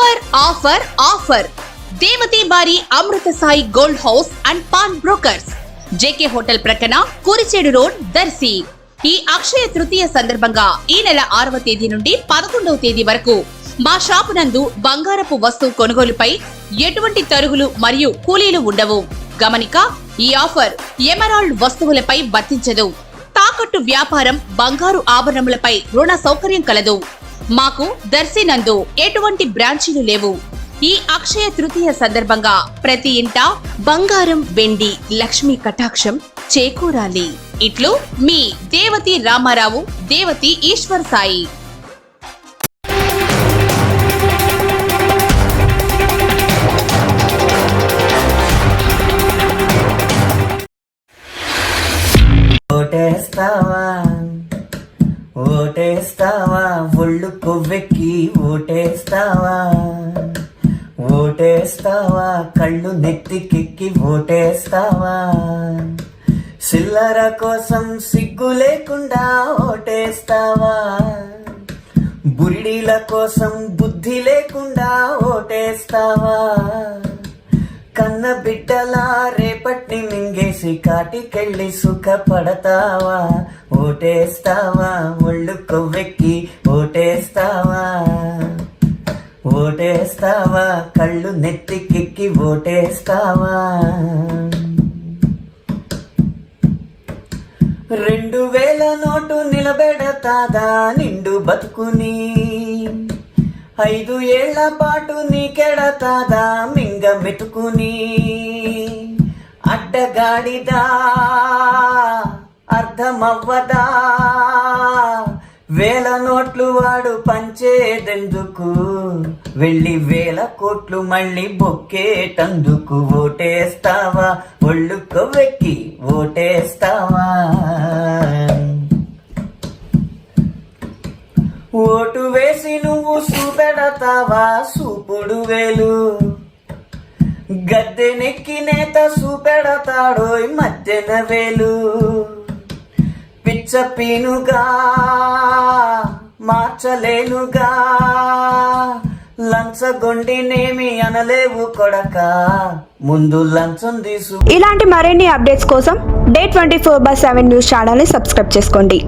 Offer offer offer. దేవతి బారి Amrutha Sai gold house and pawn brokers. JK hotel ప్రక్కన Kurichedu road Darsi. ఈ అక్షయ తృతీయ సందర్భంగా ఈ నెల ఆరవ తేదీ నుండి పదకొండవ తేదీ వరకు మా షాపు నందు బంగారపు వస్తువు కొనుగోలుపై ఎటువంటి తరుగులు మరియు కూలీలు ఉండవు. గమనిక ఈ ఆఫర్ ఎమరాల్డ్ వస్తువులపై వర్తించదు. తాకట్టు వ్యాపారం బంగారు ఆభరణములపై రుణ సౌకర్యం కలదు. మాకు దర్శి నందు ఎటువంటి బ్రాంచీలు లేవు. ఈ అక్షయ తృతీయ సందర్భంగా ప్రతి ఇంట బంగారం వెండి లక్ష్మీ కటాక్షం చేకూరాలి. ఇట్లు మీ దేవతి రామారావు దేవతి ఈశ్వర్ సాయి. ఓటేస్తావా? ఒళ్ళు కొవ్వెక్కి ఓటేస్తావా? ఓటేస్తావా? కళ్ళు నెత్తికెక్కి ఓటేస్తావా? చిల్లర కోసం సిగ్గు లేకుండా ఓటేస్తావా? బురిడీల కోసం బుద్ధి లేకుండా ఓటేస్తావా? కన్న బిడ్డలా చేసి కాటికెళ్ళి సుఖపడతావా? ఓటేస్తావా? ఒళ్ళు కొవ్వెక్కి ఓటేస్తావా? ఓటేస్తావా? కళ్ళు నెత్తికెక్కి ఓటేస్తావా? రెండు వేల నోటు నిలబెడతాదా నిండు బతుకుని? ఐదు ఏళ్ళ పాటు నీకెడతాదా మింగ మెతుకుని అడ్డగాడిదా అర్థమవ్వదా? వేల నోట్లు వాడు పంచేదెందుకు? వెళ్ళి వేల కోట్లు మళ్ళీ బొక్కేటందుకు ఓటేస్తావా? ఒళ్ళు కొవ్వెక్కి ఓటేస్తావా? ఓటు వేసి నువ్వు చూపెడతావా సూపుడు వేలు. గద్దెనెక్కి నేత చూపెడతాడో మధ్యన వేలు. పిచ్చ పీనుగా మార్చలేనుగా లంచగొండినేమి అనలేవు కొడక. ముందు లంచం తీసు. ఇలాంటి మరిన్ని అప్డేట్స్ కోసం day twenty four by seven news ఛానల్ని సబ్స్క్రైబ్ చేసుకోండి.